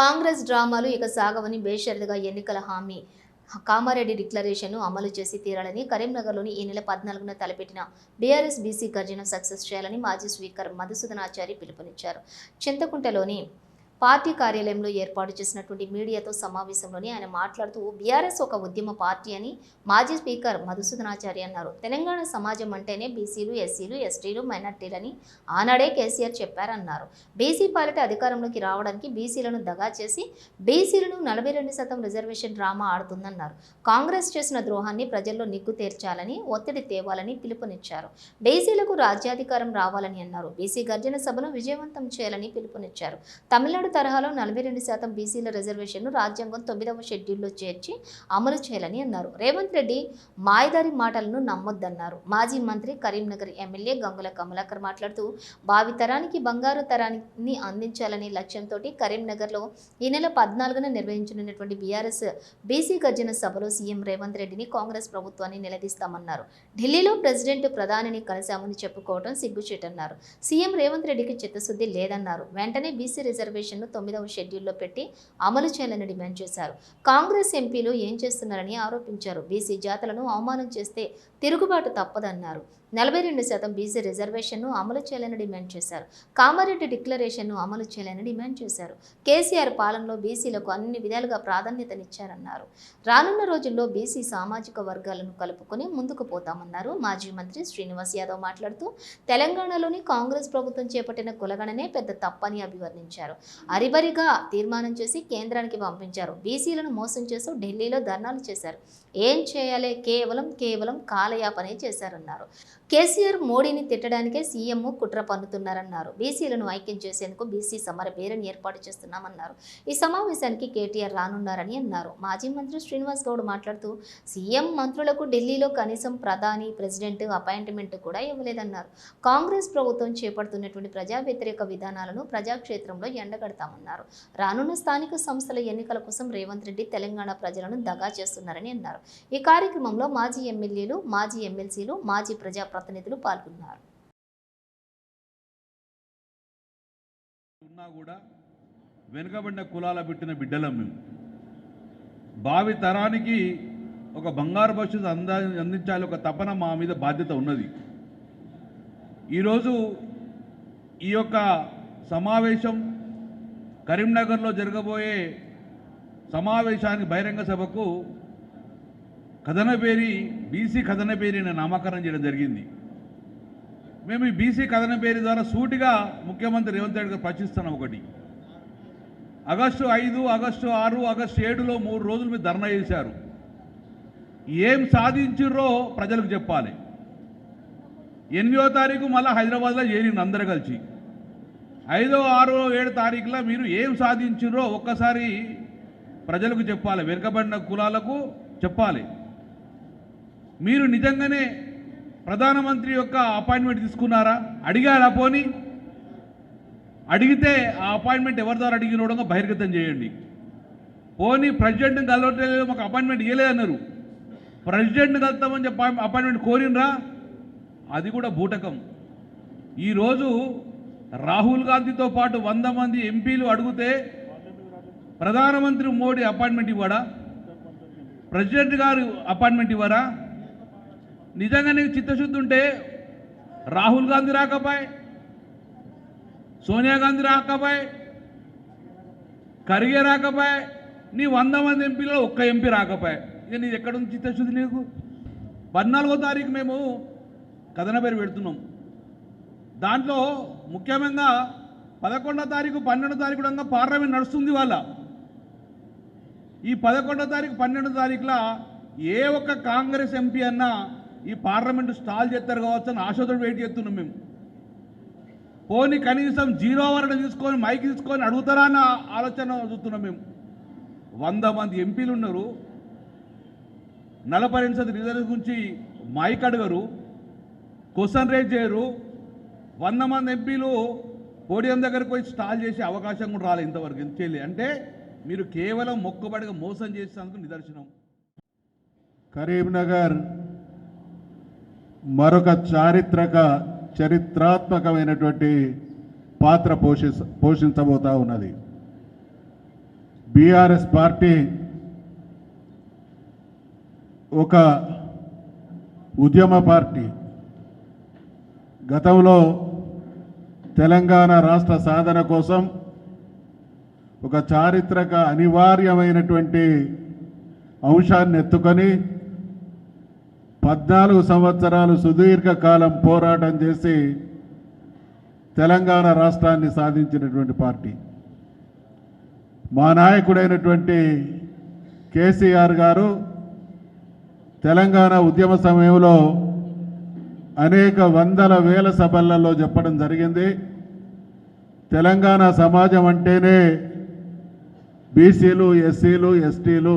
కాంగ్రెస్ డ్రామాలు ఇక సాగవని బేషరతుగా ఎన్నికల హామీ. కామారెడ్డి డిక్లరేషన్ను అమలు చేసి తీరాలని కరీంనగర్లోని ఈ నెల పద్నాలుగున తలపెట్టిన బీఆర్ఎస్ బీసీ గర్జన సక్సెస్ చేయాలని మాజీ స్పీకర్ మధుసూదనాచారి పిలుపునిచ్చారు. చింతకుంటలోని పార్టీ కార్యాలయంలో ఏర్పాటు చేసినటువంటి మీడియాతో సమావేశంలోని ఆయన మాట్లాడుతూ బీఆర్ఎస్ ఒక ఉద్యమ పార్టీ అని మాజీ స్పీకర్ మధుసూదనాచారి అన్నారు. తెలంగాణ సమాజం అంటేనే బీసీలు ఎస్సీలు ఎస్టీలు మైనార్టీలని ఆనాడే కేసీఆర్ చెప్పారన్నారు. బీసీ పాలిట అధికారంలోకి రావడానికి బీసీలను దగా చేసి బీసీలను నలభై రెండు శాతం రిజర్వేషన్ డ్రామా ఆడుతుందన్నారు. కాంగ్రెస్ చేసిన ద్రోహాన్ని ప్రజల్లో నిగ్గు తీర్చాలని ఒత్తిడి తేవాలని పిలుపునిచ్చారు. బీసీలకు రాజ్యాధికారం రావాలని అన్నారు. బీసీ గర్జన సభను విజయవంతం చేయాలని పిలుపునిచ్చారు. తమిళనాడు తరహాలో నలభై రెండు శాతం బీసీల రిజర్వేషన్ను రాజ్యాంగం తొమ్మిదవ షెడ్యూల్లో చేర్చి అమలు చేయాలని అన్నారు. రేవంత్ రెడ్డి మాయదారి మాటలను నమ్మొద్దన్నారు. మాజీ మంత్రి కరీంనగర్ ఎమ్మెల్యే గంగుల కమలాకర్ మాట్లాడుతూ భావి తరానికి బంగారు తరాన్ని అందించాలనే లక్ష్యంతో కరీంనగర్లో ఈ నెల పద్నాలుగున నిర్వహించనున్నటువంటి బీఆర్ఎస్ బీసీ గర్జన సభలో సీఎం రేవంత్ రెడ్డిని కాంగ్రెస్ ప్రభుత్వాన్ని నిలదీస్తామన్నారు. ఢిల్లీలో ప్రెసిడెంట్ ప్రధానిని కలిశామని చెప్పుకోవడం సిగ్గుచేటన్నారు. సీఎం రేవంత్ రెడ్డికి చిత్తశుద్ధి లేదన్నారు. వెంటనే బీసీ రిజర్వేషన్ రిజర్వేషన్ను తొమ్మిదవ షెడ్యూల్లో పెట్టి అమలు చేయాలని డిమాండ్ చేశారు. కాంగ్రెస్ ఎంపీలు ఏం చేస్తున్నారని ఆరోపించారు. బీసీ జాతలను అవమానం చేస్తే తిరుగుబాటు తప్పదన్నారు. నలభై రెండు శాతం బీసీ రిజర్వేషన్ను అమలు చేయాలని డిమాండ్ చేశారు. కామారెడ్డి డిక్లరేషన్ను అమలు చేయాలని డిమాండ్ చేశారు. కేసీఆర్ పాలనలో బీసీలకు అన్ని విధాలుగా ప్రాధాన్యతనిచ్చారన్నారు. రానున్న రోజుల్లో బీసీ సామాజిక వర్గాలను కలుపుకొని ముందుకు పోతామన్నారు మాజీ మంత్రి శ్రీనివాస్ యాదవ్ మాట్లాడుతూ తెలంగాణలోని కాంగ్రెస్ ప్రభుత్వం చేపట్టిన కులగణనే పెద్ద తప్పని అభివర్ణించారు. అరిబరిగా తీర్మానం చేసి కేంద్రానికి పంపించారు. బీసీలను మోసం చేస్తూ ఢిల్లీలో ధర్నాలు చేశారు. ఏం చేయాలి? కేవలం కేవలం కాలయాపనే చేశారన్నారు. కేసీఆర్ మోడీని తిట్టడానికే సీఎం కుట్ర పన్నుతున్నారన్నారు. బీసీలను ఐక్యం చేసేందుకు బీసీ సమర బేరని ఏర్పాటు చేస్తున్నామన్నారు. ఈ సమావేశానికి కేటీఆర్ రానున్నారని అన్నారు. మాజీ మంత్రి శ్రీనివాస్ గౌడ్ మాట్లాడుతూ సీఎం మంత్రులకు ఢిల్లీలో కనీసం ప్రధాని ప్రెసిడెంట్ అపాయింట్మెంట్ కూడా ఇవ్వలేదన్నారు. కాంగ్రెస్ ప్రభుత్వం చేపడుతున్నటువంటి ప్రజా వ్యతిరేక విధానాలను ప్రజాక్షేత్రంలో ఎండగడతామన్నారు. రానున్న స్థానిక సంస్థల ఎన్నికల కోసం రేవంత్ రెడ్డి తెలంగాణ ప్రజలను దగా చేస్తున్నారని అన్నారు. ఈ కార్యక్రమంలో మాజీ ఎమ్మెల్యేలు మాజీ ఎమ్మెల్సీలు మాజీ ప్రజాప్రతినిధులు పాల్గొన్నారు. ఉన్నా కూడా వెనుకబడిన కులాల పెట్టిన బిడ్డలం మేము. భావి తరానికి ఒక బంగారు భవిష్యత్తు అందా అందించాలి ఒక తపన మా మీద బాధ్యత ఉన్నది. ఈరోజు ఈ యొక్క సమావేశం కరీంనగర్లో జరగబోయే సమావేశానికి బహిరంగ సభకు కథనపేరి బీసీ కథనపేరిని నామకరణం చేయడం జరిగింది. మేము ఈ బీసీ కథనపేరి ద్వారా సూటిగా ముఖ్యమంత్రి రేవంత్ రెడ్డి గారు ప్రశ్నిస్తున్నాం ఒకటి. ఆగస్టు ఐదు ఆగస్టు ఆరు ఆగస్టు ఏడులో మూడు రోజులు మీరు ధర్నా చేశారు. ఏం సాధించిర్రో ప్రజలకు చెప్పాలి. ఎనిమిదో తారీఖు మళ్ళీ హైదరాబాద్లో చేరింది అందరు కలిసి. ఐదో ఆరో ఏడు తారీఖులో మీరు ఏం సాధించిర్రో ఒక్కసారి ప్రజలకు చెప్పాలి. వెనుకబడిన కులాలకు చెప్పాలి. మీరు నిజంగానే ప్రధానమంత్రి యొక్క అపాయింట్మెంట్ తీసుకున్నారా? అడిగారా పోని? అడిగితే ఆ అపాయింట్మెంట్ ఎవరి ద్వారా అడిగినోడంగా బహిర్గతం చేయండి. పోనీ ప్రెసిడెంట్ని కలవట్లేదు మాకు అపాయింట్మెంట్ ఇవ్వలేదన్నారు ప్రెసిడెంట్ని కలుస్తామని చెప్పి అపాయింట్మెంట్ కోరినరా? అది కూడా బూటకం. ఈరోజు రాహుల్ గాంధీతో పాటు వంద మంది ఎంపీలు అడిగితే ప్రధానమంత్రి మోడీ అపాయింట్మెంట్ ఇవ్వడా? ప్రెసిడెంట్ గారు అపాయింట్మెంట్ ఇవ్వరా? నిజంగా నీకు చిత్తశుద్ధి ఉంటే రాహుల్ గాంధీ రాకపోయి సోనియా గాంధీ రాకపోయి ఖర్గే రాకపోయి నీ వంద మంది ఎంపీలో ఒక్క ఎంపీ రాకపోయి. ఇక నీది ఎక్కడ ఉంది చిత్తశుద్ధి నీకు? పద్నాలుగో తారీఖు మేము కథన పేరు పెడుతున్నాం. దాంట్లో ముఖ్యంగా పదకొండో తారీఖు పన్నెండో తారీఖు కూడా పార్లమెంట్ నడుస్తుంది వాళ్ళ. ఈ పదకొండో తారీఖు పన్నెండో తారీఖుల ఏ ఒక్క కాంగ్రెస్ ఎంపీ అన్నా ఈ పార్లమెంటు స్టాల్ చేస్తారు కావచ్చు అని ఆశతో వెయిట్ చేస్తున్నాం మేము. పోనీ కనీసం జీరో వరణ తీసుకొని మైక్ తీసుకొని అడుగుతారా అన్న ఆలోచన చూస్తున్నాం మేము. వంద మంది ఎంపీలు ఉన్నారు. నలభై ఎనిమిది రిజర్వ్ గురించి మైక్ అడగరు. క్వశ్చన్ రేజ్ చేయరు. వంద మంది ఎంపీలు పోడియం దగ్గరకు పోయి స్టాల్ చేసే అవకాశం కూడా రాలేదు ఇంతవరకు ఎంత చేయలేదు అంటే మీరు కేవలం మొక్కుబడిగా మోసం చేసేందుకు నిదర్శనం. కరీంనగర్ మరొక చారిత్రక చరిత్రాత్మకమైనటువంటి పాత్ర పోషి పోషించబోతా ఉన్నది. బీఆర్ఎస్ పార్టీ ఒక ఉద్యమ పార్టీ. గతంలో తెలంగాణ రాష్ట్ర సాధన కోసం ఒక చారిత్రక అనివార్యమైనటువంటి అంశాన్ని ఎత్తుకొని పద్నాలుగు సంవత్సరాలు సుదీర్ఘ కాలం పోరాటం చేసి తెలంగాణ రాష్ట్రాన్ని సాధించినటువంటి పార్టీ. మా నాయకుడైనటువంటి కేసీఆర్ గారు తెలంగాణ ఉద్యమ సమయంలో అనేక వందల వేల సభలలో చెప్పడం జరిగింది. తెలంగాణ సమాజం అంటేనే బీసీలు ఎస్సీలు ఎస్టీలు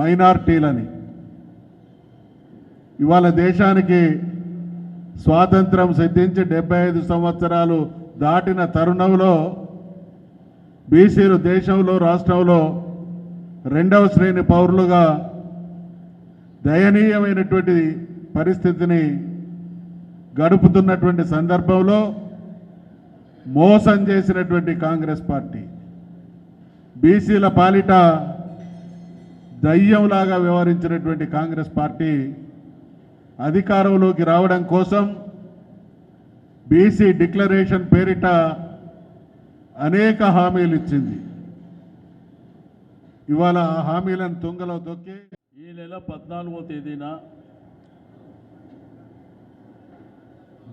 మైనార్టీలని. ఇవాళ దేశానికి స్వాతంత్రం సిద్ధించి డెబ్బై ఐదు సంవత్సరాలు దాటిన తరుణంలో బీసీలు దేశంలో రాష్ట్రంలో రెండవ శ్రేణి పౌరులుగా దయనీయమైనటువంటి పరిస్థితిని గడుపుతున్నటువంటి సందర్భంలో మోసం చేసినటువంటి కాంగ్రెస్ పార్టీ. బీసీల పాలిట దయ్యంలాగా వ్యవహరించినటువంటి కాంగ్రెస్ పార్టీ అధికారంలోకి రావడం కోసం బీసీ డిక్లరేషన్ పేరిట అనేక హామీలు ఇచ్చింది. ఇవాళ ఆ హామీలను తుంగలో దొక్కి ఈ నెల పద్నాలుగో తేదీన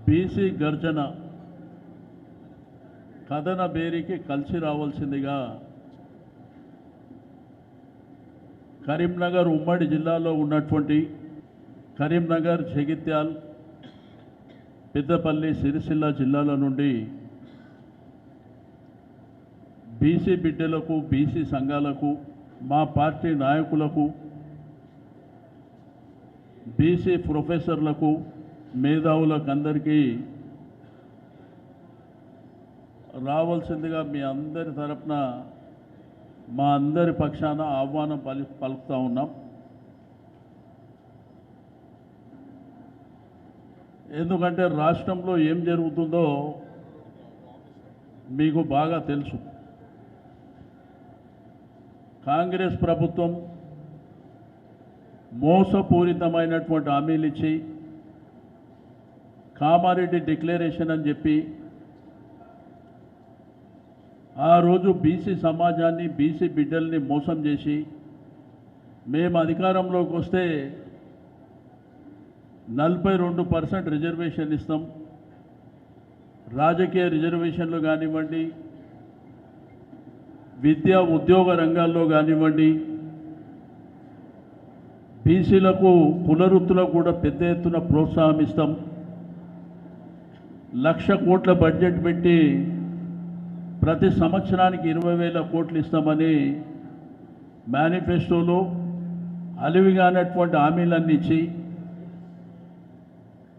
బీసీ గర్జన కథన బేరికి కలిసి రావాల్సిందిగా కరీంనగర్ ఉమ్మడి జిల్లాలో ఉన్నటువంటి కరీంనగర్ జగిత్యాల్ పెద్దపల్లి సిరిసిల్ల జిల్లాల నుండి బీసీ బిడ్డలకు బీసీ సంఘాలకు మా పార్టీ నాయకులకు బీసీ ప్రొఫెసర్లకు మేధావులకు అందరికీ రావాల్సిందిగా మీ అందరి తరపున మా అందరి పక్షాన ఆహ్వానం పలి పలుకుతూ ఉన్నాం. ఎందుకంటే రాష్ట్రంలో ఏం జరుగుతుందో మీకు బాగా తెలుసు. కాంగ్రెస్ ప్రభుత్వం మోసపూరితమైనటువంటి హామీలు ఇచ్చి కామారెడ్డి డిక్లరేషన్ అని చెప్పి ఆ రోజు బీసీ సమాజాన్ని బీసీ బిడ్డల్ని మోసం చేసి మేము అధికారంలోకి వస్తే నలభై రెండు పర్సెంట్ రిజర్వేషన్ ఇస్తాం. రాజకీయ రిజర్వేషన్లు కానివ్వండి విద్యా ఉద్యోగ రంగాల్లో కానివ్వండి బీసీలకు పునరుత్తులకు కూడా పెద్ద ఎత్తున ప్రోత్సాహం ఇస్తాం. లక్ష కోట్ల బడ్జెట్ పెట్టి ప్రతి సంవత్సరానికి ఇరవై వేల కోట్లు ఇస్తామని మేనిఫెస్టోలో అలివిగానటువంటి హామీలన్నీ ఇచ్చి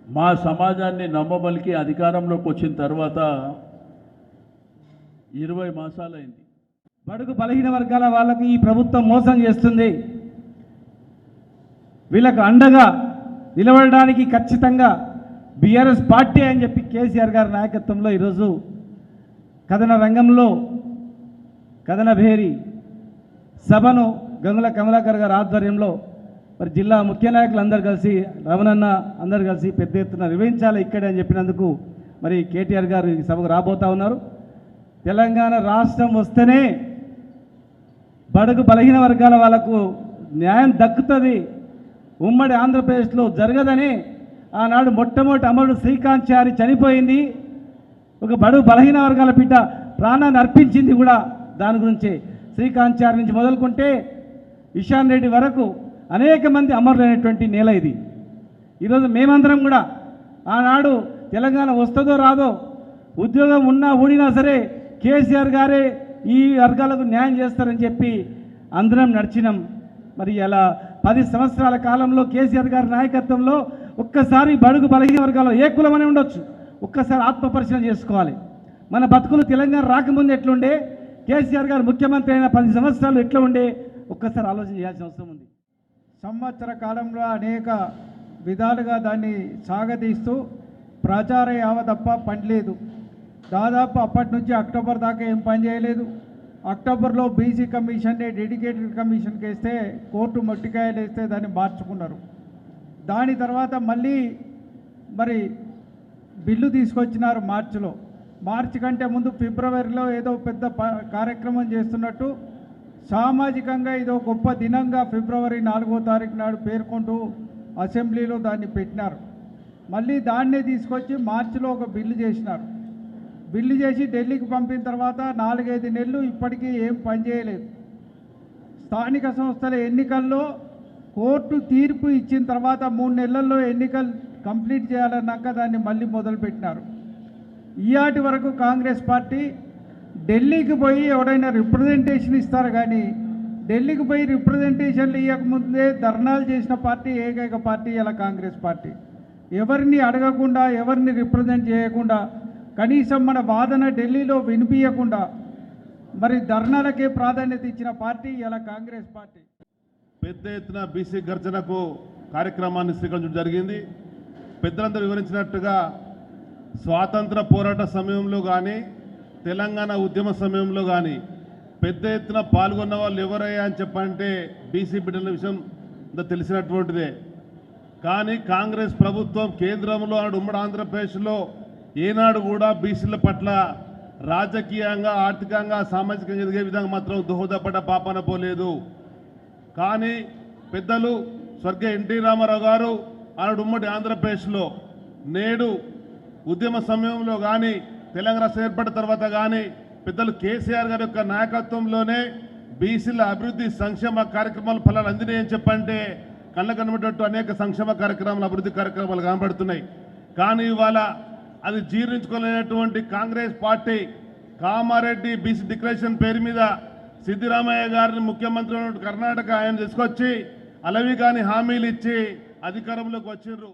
మా సమాజాన్ని నమ్మబలికి అధికారంలోకి వచ్చిన తర్వాత ఇరవై మాసాలైంది. బడుగు బలహీన వర్గాల వాళ్ళకు ఈ ప్రభుత్వం మోసం చేస్తుంది. వీళ్ళకు అండగా నిలబడడానికి ఖచ్చితంగా బీఆర్ఎస్ పార్టీ అని చెప్పి కేసీఆర్ గారి నాయకత్వంలో ఈరోజు కథన రంగంలో కథన భేరి సభను గంగుల కమలాకర్ గారి ఆధ్వర్యంలో మరి జిల్లా ముఖ్య నాయకులు అందరు కలిసి రమణన్న అందరు కలిసి పెద్ద ఎత్తున నిర్వహించాలి ఇక్కడే అని చెప్పినందుకు మరి కేటీఆర్ గారు ఈ సభకు రాబోతా ఉన్నారు. తెలంగాణ రాష్ట్రం వస్తేనే బడుగు బలహీన వర్గాల వాళ్ళకు న్యాయం దక్కుతుంది. ఉమ్మడి ఆంధ్రప్రదేశ్లో జరగదని ఆనాడు మొట్టమొదటి అమరుడు శ్రీకాంత్ చారి చనిపోయింది. ఒక బడుగు బలహీన వర్గాల బిడ్డ ప్రాణాన్ని అర్పించింది కూడా దాని గురించి. శ్రీకాంత్ చారి నుంచి మొదలుకుంటే ఇషాన్ రెడ్డి వరకు అనేక మంది అమరులైనటువంటి నేల ఇది. ఈరోజు మేమందరం కూడా ఆనాడు తెలంగాణ వస్తుందో రాదో ఉద్యోగం ఉన్నా ఊడినా సరే కేసీఆర్ గారే ఈ వర్గాలకు న్యాయం చేస్తారని చెప్పి అందరం నడిచినాం. మరి అలా పది సంవత్సరాల కాలంలో కేసీఆర్ గారి నాయకత్వంలో ఒక్కసారి బడుగు బలహీన వర్గాల్లో ఏ కులమనే ఉండొచ్చు. ఒక్కసారి ఆత్మపరిశీలన చేసుకోవాలి. మన బతుకులు తెలంగాణ రాకముందు ఎట్లుండే కేసీఆర్ గారు ముఖ్యమంత్రి అయిన పది సంవత్సరాలు ఎట్లా ఉండే ఒక్కసారి ఆలోచన చేయాల్సిన అవసరం ఉంది. సంవత్సర కాలంలో అనేక విధాలుగా దాన్ని సాగతీస్తూ ప్రచార యావ తప్ప పని లేదు. దాదాపు అప్పటి నుంచి అక్టోబర్ దాకా ఏం పని చేయలేదు. అక్టోబర్లో బీసీ కమిషన్ని డెడికేటెడ్ కమిషన్కి వేస్తే కోర్టు మట్టికాయలు వేస్తే దాన్ని మార్చుకున్నారు. దాని తర్వాత మళ్ళీ మరి బిల్లు తీసుకొచ్చినారు మార్చిలో. మార్చి కంటే ముందు ఫిబ్రవరిలో ఏదో పెద్ద ప- కార్యక్రమం చేస్తున్నట్టు సామాజికంగా ఇదో గొప్ప దినంగా ఫిబ్రవరి నాలుగో తారీఖు నాడు పేర్కొంటూ అసెంబ్లీలో దాన్ని పెట్టినారు. మళ్ళీ దాన్నే తీసుకొచ్చి మార్చిలో ఒక బిల్లు చేసినారు. బిల్లు చేసి ఢిల్లీకి పంపిన తర్వాత నాలుగైదు నెలలు ఇప్పటికీ ఏం పనిచేయలేదు స్థానిక సంస్థల ఎన్నికల్లో కోర్టు తీర్పు ఇచ్చిన తర్వాత మూడు నెలల్లో ఎన్నికలు కంప్లీట్ చేయాలన్నాక దాన్ని మళ్ళీ మొదలుపెట్టినారు. ఈయాటి వరకు కాంగ్రెస్ పార్టీ ఢిల్లీకి పోయి ఎవడైనా రిప్రజెంటేషన్ ఇస్తారు కానీ ఢిల్లీకి పోయి రిప్రజెంటేషన్లు ఇవ్వకముందే ధర్నాలు చేసిన పార్టీ ఏకైక పార్టీ ఇలా కాంగ్రెస్ పార్టీ. ఎవరిని అడగకుండా ఎవరిని రిప్రజెంట్ చేయకుండా కనీసం మన వాదన ఢిల్లీలో వినిపించకుండా మరి ధర్నాలకే ప్రాధాన్యత ఇచ్చిన పార్టీ ఇలా కాంగ్రెస్ పార్టీ. పెద్ద ఎత్తున బీసీ గర్జనకు కార్యక్రమాన్ని స్వీకరించడం జరిగింది. పెద్దలందరూ వివరించినట్టుగా స్వాతంత్ర పోరాట సమయంలో కానీ తెలంగాణ ఉద్యమ సమయంలో కానీ పెద్ద ఎత్తున పాల్గొన్న వాళ్ళు ఎవరయ్యా అని చెప్పంటే బీసీ బిడ్డల విషయం తెలిసినటువంటిదే. కానీ కాంగ్రెస్ ప్రభుత్వం కేంద్రంలో ఆడు ఉమ్మడి ఆంధ్రప్రదేశ్లో ఏనాడు కూడా బీసీల పట్ల రాజకీయంగా ఆర్థికంగా సామాజికంగా ఎదిగే విధంగా మాత్రం దోహదపడ్డ పాపన పోలేదు. కానీ పెద్దలు స్వర్గీయ ఎన్టీ రామారావు గారు ఆనాడు ఉమ్మడి ఆంధ్రప్రదేశ్లో నేడు ఉద్యమ సమయంలో కానీ తెలంగాణ రాష్ట్రం ఏర్పడిన తర్వాత కానీ పెద్దలు కేసీఆర్ గారి యొక్క నాయకత్వంలోనే బీసీల అభివృద్ధి సంక్షేమ కార్యక్రమాలు ఫలాలు అందినాయని చెప్పంటే కళ్ళ కనబడేటట్టు అనేక సంక్షేమ కార్యక్రమాలు అభివృద్ధి కార్యక్రమాలు కనబడుతున్నాయి. కానీ ఇవాళ అది జీర్ణించుకోలేనటువంటి Congress party Kamareddy BC declaration పేరు మీద సిద్దిరామయ్య గారిని ముఖ్యమంత్రి కర్ణాటక ఆయన తీసుకొచ్చి అలవి కాని హామీలు ఇచ్చి అధికారంలోకి వచ్చిండ్రు